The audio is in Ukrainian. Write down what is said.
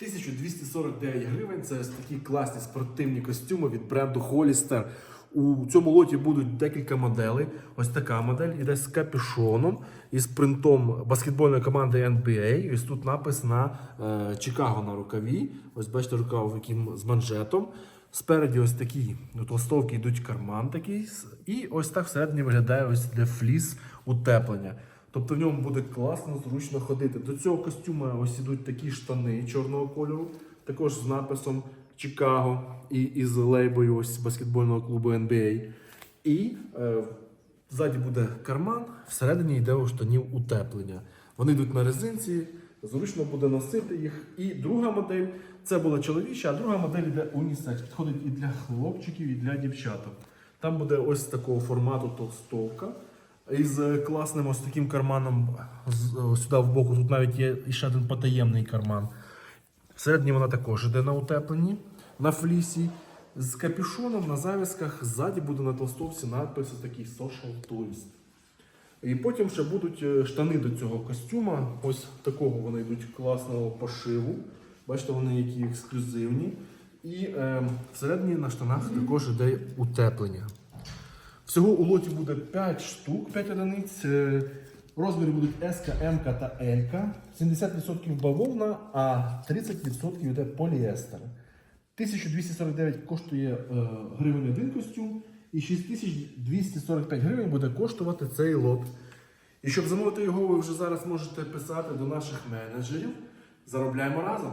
1249 гривень. Це ось такі класні спортивні костюми від бренду Hollister. У цьому лоті будуть декілька моделей. Ось така модель іде з капюшоном і з принтом баскетбольної команди NBA. Ось тут напис на е, Чикаго на рукаві. Ось бачите рукав яким з манжетом. Спереді ось такі толстовки йдуть карман такий. І ось так всередині виглядає ось для фліс утеплення. Тобто в ньому буде класно, зручно ходити. До цього костюма ось ідуть такі штани чорного кольору, також з написом Чикаго і із лейбою ось баскетбольного клубу NBA. І е, ззаді буде карман, всередині йде у штанів утеплення. Вони йдуть на резинці, зручно буде носити їх. І друга модель це була чоловіча, а друга модель йде унісекс. Підходить і для хлопчиків, і для дівчаток. Там буде ось такого формату толстовка. Із класним ось таким карманом сюди в боку. Тут навіть є ще один потаємний карман. Всередині вона також йде на утепленні, на флісі. З капюшоном на зав'язках ззаді буде на толстовці надпис такий Social Tourist. І потім ще будуть е, штани до цього костюма. Ось такого вони йдуть класного пошиву. Бачите, вони які ексклюзивні. І е, всередині на штанах також йде утеплення. Всього у лоті буде 5 штук, 5 одиниць. Е, Розміри будуть S, М та L. 70% бавовна, а 30% йде поліестер. 1249 коштує е, гривень один костюм, і 6245 гривень буде коштувати цей лот. І щоб замовити його, ви вже зараз можете писати до наших менеджерів. Заробляємо разом.